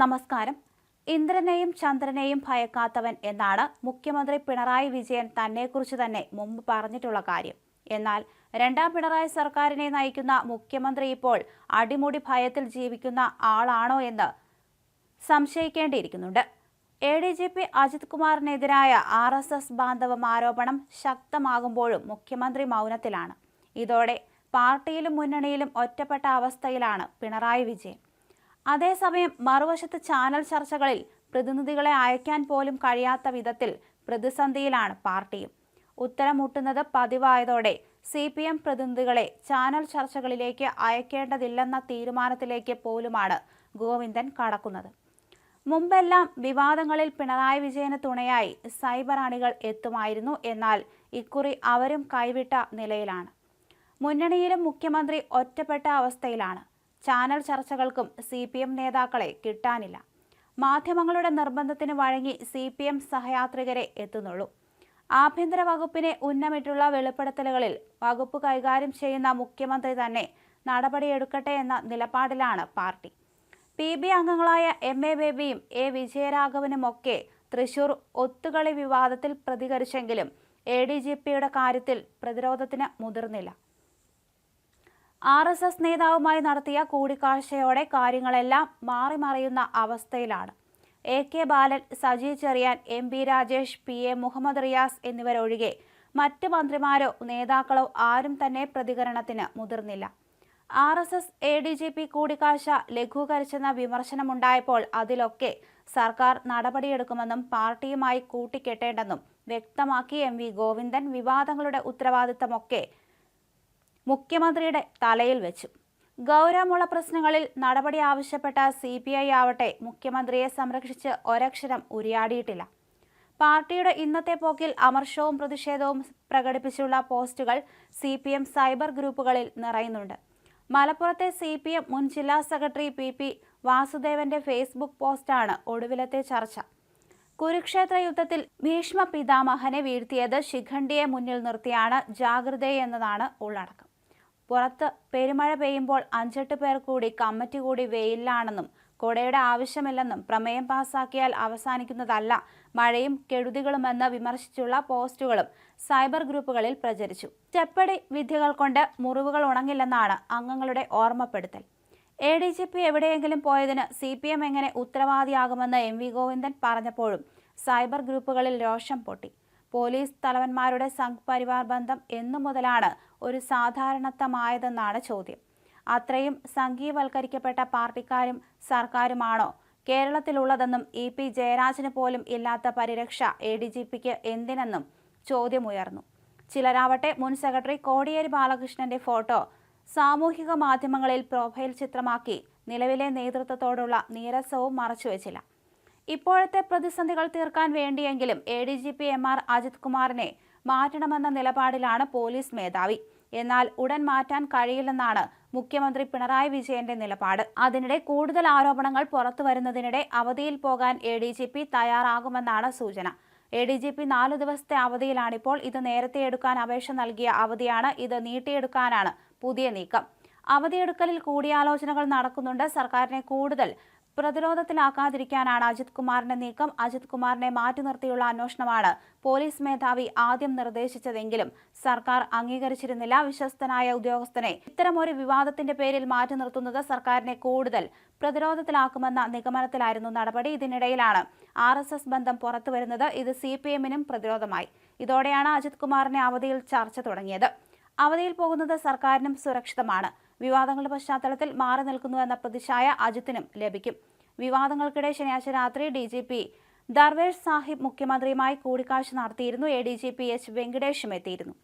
നമസ്കാരം. ഇന്ദ്രനെയും ചന്ദ്രനെയും ഭയക്കാത്തവൻ എന്നാണ് മുഖ്യമന്ത്രി പിണറായി വിജയൻ തന്നെക്കുറിച്ച് തന്നെ മുമ്പ് പറഞ്ഞിട്ടുള്ള കാര്യം. എന്നാൽ രണ്ടാം പിണറായി സർക്കാരിനെ നയിക്കുന്ന മുഖ്യമന്ത്രി ഇപ്പോൾ അടിമുടി ഭയത്തിൽ ജീവിക്കുന്ന ആളാണോ എന്ന് സംശയിക്കേണ്ടിയിരിക്കുന്നുണ്ട്. A D G P Ajith കുമാറിനെതിരായ R S S ബാന്ധവം ആരോപണം ശക്തമാകുമ്പോഴും മുഖ്യമന്ത്രി മൗനത്തിലാണ്. ഇതോടെ പാർട്ടിയിലും മുന്നണിയിലും ഒറ്റപ്പെട്ട അവസ്ഥയിലാണ് പിണറായി വിജയൻ. അതേസമയം മറുവശത്ത് ചാനൽ ചർച്ചകളിൽ പ്രതിനിധികളെ അയക്കാൻ പോലും കഴിയാത്ത വിധത്തിൽ പ്രതിസന്ധിയിലാണ് പാർട്ടിയും. ഉത്തരമുട്ടുന്നത് പതിവായതോടെ സി പി എം പ്രതിനിധികളെ ചാനൽ ചർച്ചകളിലേക്ക് അയക്കേണ്ടതില്ലെന്ന തീരുമാനത്തിലേക്ക് പോലുമാണ് ഗോവിന്ദൻ കടക്കുന്നത്. മുമ്പെല്ലാം വിവാദങ്ങളിൽ പിണറായി വിജയന് തുണയായി സൈബർ അണികൾ എത്തുമായിരുന്നു എന്നാൽ ഇക്കുറി അവരും കൈവിട്ട നിലയിലാണ്. മുന്നണിയിലും മുഖ്യമന്ത്രി ഒറ്റപ്പെട്ട അവസ്ഥയിലാണ്. ചാനൽ ചർച്ചകൾക്കും സി പി എം നേതാക്കളെ കിട്ടാനില്ല. മാധ്യമങ്ങളുടെ നിർബന്ധത്തിന് വഴങ്ങി സി പി എം സഹയാത്രികരെ എത്തുന്നുള്ളൂ. ആഭ്യന്തര വകുപ്പിനെ ഉന്നമിട്ടുള്ള വെളിപ്പെടുത്തലുകളിൽ വകുപ്പ് കൈകാര്യം ചെയ്യുന്ന മുഖ്യമന്ത്രി തന്നെ നടപടിയെടുക്കട്ടെ എന്ന നിലപാടിലാണ് പാർട്ടി. പി ബി അംഗങ്ങളായ എം എ ബേബിയും എ വിജയരാഘവനുമൊക്കെ തൃശൂർ ഒത്തുകളി വിവാദത്തിൽ പ്രതികരിച്ചെങ്കിലും എ ഡി ജി പിയുടെ കാര്യത്തിൽ പ്രതിരോധത്തിന് മുതിർന്നില്ല. ആർ എസ് എസ് നേതാവുമായി നടത്തിയ കൂടിക്കാഴ്ചയോടെ കാര്യങ്ങളെല്ലാം മാറി മറിയുന്ന അവസ്ഥയിലാണ്. A K Balan Saji Cheriyan M P Rajesh P A Muhammad Riyas എന്നിവരൊഴികെ മറ്റ് മന്ത്രിമാരോ നേതാക്കളോ ആരും തന്നെ പ്രതികരണത്തിന് മുതിർന്നില്ല. R S S A D G P കൂടിക്കാഴ്ച ലഘൂകരിച്ചെന്ന വിമർശനമുണ്ടായപ്പോൾ അതിലൊക്കെ സർക്കാർ നടപടിയെടുക്കുമെന്നും പാർട്ടിയുമായി കൂട്ടിക്കെട്ടേണ്ടെന്നും വ്യക്തമാക്കി എം വി ഗോവിന്ദൻ വിവാദങ്ങളുടെ ഉത്തരവാദിത്തമൊക്കെ മുഖ്യമന്ത്രിയുടെ തലയിൽ വെച്ചു. ഗൗരവമുള്ള പ്രശ്നങ്ങളിൽ നടപടി ആവശ്യപ്പെട്ട സി പി ഐ ആവട്ടെ മുഖ്യമന്ത്രിയെ സംരക്ഷിച്ച് ഒരക്ഷരം ഉരിയാടിയിട്ടില്ല. പാർട്ടിയുടെ ഇന്നത്തെ പോക്കിൽ അമർഷവും പ്രതിഷേധവും പ്രകടിപ്പിച്ചുള്ള പോസ്റ്റുകൾ സി പി എം സൈബർ ഗ്രൂപ്പുകളിൽ നിറയുന്നുണ്ട്. മലപ്പുറത്തെ സി പി എം മുൻ ജില്ലാ സെക്രട്ടറി പി പി വാസുദേവന്റെ ഫേസ്ബുക്ക് പോസ്റ്റാണ് ഒടുവിലത്തെ ചർച്ച. കുരുക്ഷേത്ര യുദ്ധത്തിൽ ഭീഷ്മ പിതാമഹനെ വീഴ്ത്തിയത് ശിഖണ്ഡിയെ മുന്നിൽ നിർത്തിയാണ് ജാഗ്രതയെന്നതാണ് ഉള്ളടക്കം. പുറത്ത് പെരുമഴ പെയ്യുമ്പോൾ അഞ്ചെട്ട് പേർ കൂടി കമ്മിറ്റി കൂടി വെയിലാണെന്നും കൊടയുടെ ആവശ്യമില്ലെന്നും പ്രമേയം പാസാക്കിയാൽ അവസാനിക്കുന്നതല്ല. മഴയും കെടുതികളുമെന്ന് വിമർശിച്ചുള്ള പോസ്റ്റുകളും സൈബർ ഗ്രൂപ്പുകളിൽ പ്രചരിച്ചു. ചെപ്പടി വിദ്യകൾ കൊണ്ട് മുറിവുകൾ ഉണങ്ങില്ലെന്നാണ് അംഗങ്ങളുടെ ഓർമ്മപ്പെടുത്തൽ. എ ഡി ജി പി എവിടെയെങ്കിലും പോയതിന് സി പി എം എങ്ങനെ ഉത്തരവാദിയാകുമെന്ന് എം വി ഗോവിന്ദൻ പറഞ്ഞപ്പോഴും സൈബർ ഗ്രൂപ്പുകളിൽ രോഷം പൊട്ടി. പോലീസ് തലവന്മാരുടെ സംഘ് പരിവാർ ബന്ധം എന്നു മുതലാണ് ഒരു സാധാരണത്വമായതെന്നാണ് ചോദ്യം. അത്രയും സംഘീവൽക്കരിക്കപ്പെട്ട പാർട്ടിക്കാരും സർക്കാരുമാണോ? കേരളത്തിലുള്ളതെന്നും ഇ പി ജയരാജന് പോലും ഇല്ലാത്ത പരിരക്ഷ എ ഡി ജി പിക്ക് എന്തിനെന്നും ചോദ്യമുയർന്നു. ചിലരാവട്ടെ മുൻ സെക്രട്ടറി കോടിയേരി ബാലകൃഷ്ണന്റെ ഫോട്ടോ സാമൂഹിക മാധ്യമങ്ങളിൽ പ്രൊഫൈൽ ചിത്രമാക്കി നിലവിലെ നേതൃത്വത്തോടുള്ള നീരസവും മറച്ചുവെച്ചില്ല. ഇപ്പോഴത്തെ പ്രതിസന്ധികൾ തീർക്കാൻ വേണ്ടിയെങ്കിലും A D G P M R Ajith കുമാറിനെ മാറ്റണമെന്ന നിലപാടിലാണ് പോലീസ് മേധാവി. എന്നാൽ ഉടൻ മാറ്റാൻ കഴിയില്ലെന്നാണ് മുഖ്യമന്ത്രി പിണറായി വിജയന്റെ നിലപാട്. അതിനിടെ കൂടുതൽ ആരോപണങ്ങൾ പുറത്തു വരുന്നതിനിടെ അവധിയിൽ പോകാൻ എ ഡി ജി പി തയ്യാറാകുമെന്നാണ് സൂചന. എ ഡി ജി പി നാലു ദിവസത്തെ അവധിയിലാണിപ്പോൾ. ഇത് നേരത്തെ എടുക്കാൻ അപേക്ഷ നൽകിയ അവധിയാണ്. ഇത് നീട്ടിയെടുക്കാനാണ് പുതിയ നീക്കം. അവധിയെടുക്കലിൽ കൂടിയാലോചനകൾ നടക്കുന്നുണ്ട്. സർക്കാരിനെ കൂടുതൽ പ്രതിരോധത്തിലാക്കാതിരിക്കാനാണ് അജിത് കുമാറിന്റെ നീക്കം. അജിത് കുമാറിനെ മാറ്റി നിർത്തിയുള്ള അന്വേഷണമാണ് പോലീസ് മേധാവി ആദ്യം നിർദ്ദേശിച്ചതെങ്കിലും സർക്കാർ അംഗീകരിച്ചിരുന്നില്ല. വിശ്വസ്തനായ ഉദ്യോഗസ്ഥനെ ഇത്തരമൊരു വിവാദത്തിന്റെ പേരിൽ മാറ്റി നിർത്തുന്നത് സർക്കാരിനെ കൂടുതൽ പ്രതിരോധത്തിലാക്കുമെന്ന നിഗമനത്തിലായിരുന്നു നടപടി. ഇതിനിടയിലാണ് ആർ എസ് എസ് ബന്ധം പുറത്തുവരുന്നത്. ഇത് സി പി എമ്മിനും പ്രതിരോധമായി. ഇതോടെയാണ് അജിത് കുമാറിനെ അവധിയിൽ ചർച്ച തുടങ്ങിയത്. അവധിയിൽ പോകുന്നത് സർക്കാരിനും സുരക്ഷിതമാണ്. വിവാദങ്ങളുടെ പശ്ചാത്തലത്തിൽ മാറി നിൽക്കുന്നുവെന്ന പ്രതിച്ഛായ അജിത്തിനും ലഭിക്കും. വിവാദങ്ങൾക്കിടെ ശനിയാഴ്ച രാത്രി D G P Darvesh Sahib മുഖ്യമന്ത്രിയുമായി കൂടിക്കാഴ്ച നടത്തിയിരുന്നു. A D G P H വെങ്കടേഷും എത്തിയിരുന്നു.